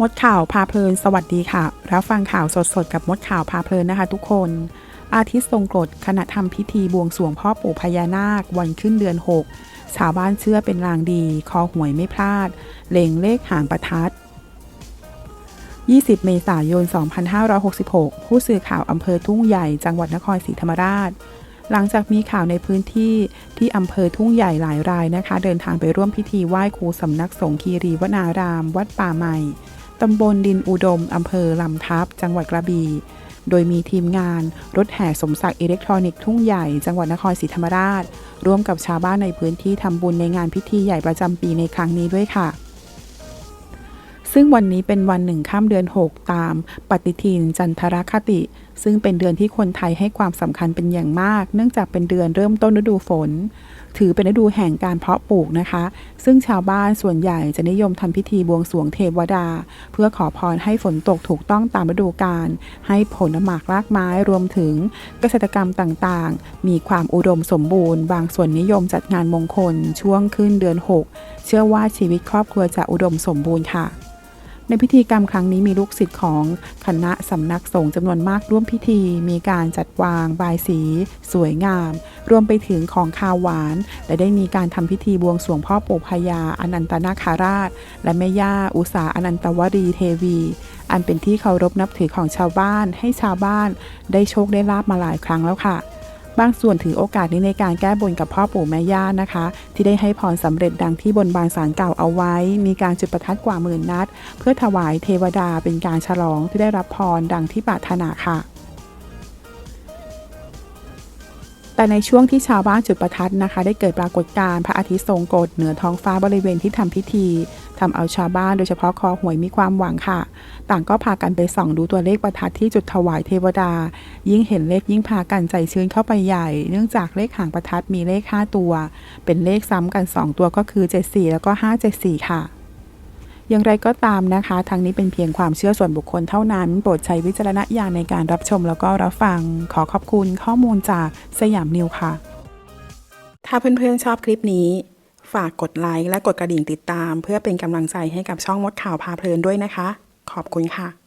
มดข่าวพาเพลิน สวัสดีค่ะ รับฟังข่าวสดๆ กับมดข่าวพาเพลินนะคะทุกคน อาทิตย์ทรงกรดขณะทำพิธีบวงสรวงพ่อปู่พญานาค วันขึ้นเดือน 6 ชาวบ้านเชื่อเป็นลางดี คอหวยไม่พลาด เล็งเลขหางประทัด 20 เมษายน 2566 ผู้สื่อข่าวอำเภอทุ่งใหญ่ จังหวัดนครศรีธรรมราช หลังจากมีข่าวในพื้นที่ที่อำเภอทุ่งใหญ่หลายรายนะคะ เดินทางไปร่วมพิธีไหว้ครูสำนักสงฆ์คีรีวนาราม วัดป่าใหม่ ตำบลดินอุดม อำเภอลำทับ จังหวัดกระบี่ โดยมีทีมงานรถแห่สมศักดิ์อิเล็กทรอนิกส์ทุ่งใหญ่ จังหวัดนครศรีธรรมราช ร่วมกับชาวบ้านในพื้นที่ทำบุญในงานพิธีใหญ่ประจำปีในครั้งนี้ด้วยค่ะซึ่งวันนี้เป็นวันหนึ่งข้ามเดือน 6 ตามปฏิทินจันทรคติ ซึ่งเป็นเดือนที่คนไทยให้ความสำคัญเป็นอย่างมาก เนื่องจากเป็นเดือนเริ่มต้นฤดูฝน ถือเป็นฤดูแห่งการเพาะปลูกนะคะ ซึ่งชาวบ้านส่วนใหญ่จะนิยมทำพิธีบวงสรวงเทวดา เพื่อขอพรให้ฝนตกถูกต้องตามฤดูกาลให้ผลหมากรากไม้รวมถึงเกษตรกรรมต่างๆ มีความอุดมสมบูรณ์ บางส่วนนิยมจัดงานมงคลช่วงขึ้นเดือน 6 เชื่อว่าชีวิตครอบครัวจะอุดมสมบูรณ์ค่ะ ในพิธีกรรมครั้งนี้มีลูกศิษย์ของคณะสำนักสงฆ์จำนวนมากร่วมพิธี มีการจัดวางบายสี สวยงาม รวมไปถึงของคาวหวาน และได้มีการทำพิธีบวงสรวงพ่อปู่พญาอนันตนาคาราช และแม่ย่าอุษาอนันตวรีเทวี อันเป็นที่เคารพนับถือของชาวบ้านให้ชาวบ้าน ได้โชคได้ลาบมาหลายครั้งแล้วค่ะ บางส่วนถือโอกาสนี้ในการแก้บนกับพ่อปู่แม่ย่านะคะ ที่ได้ให้พรสำเร็จดังที่บนบานสารเก่าเอาไว้ มีการจุดประทัดกว่าหมื่นนัด เพื่อถวายเทวดาเป็นการฉลองที่ได้รับพรดังที่ปรารถนาค่ะ แต่ในช่วงที่ชาวบ้านจุดประทัดนะคะ ได้เกิดปรากฏการณ์พระอาทิตย์ทรงกฎเหนือท้องฟ้าบริเวณที่ทำพิธีทำเอาชาวบ้านโดยเฉพาะคอหวยมีความหวังค่ะ ต่างก็พากันไปส่องดูตัวเลขประทัดที่จุดถวายเทวดา ยิ่งเห็นเลขยิ่งพากันใจชื้นเข้าไปใหญ่ เนื่องจากเลขหางประทัดมีเลข 5 ตัว เป็นเลขซ้ำกัน 2 ตัวก็คือ 74 แล้วก็ 574 ค่ะ อย่างไรก็ตามนะคะ ทางนี้เป็นเพียงความเชื่อส่วนบุคคลเท่านั้น โปรดใช้วิจารณญาณในการรับชมแล้วก็รับฟัง ขอขอบคุณข้อมูลจากสยามนิวค่ะ ถ้าเพื่อนๆชอบคลิปนี้ ฝากกดไลค์และกดกระดิ่งติดตาม เพื่อเป็นกำลังใจให้กับช่องมดข่าวพาเพลินด้วยนะคะ ขอบคุณค่ะ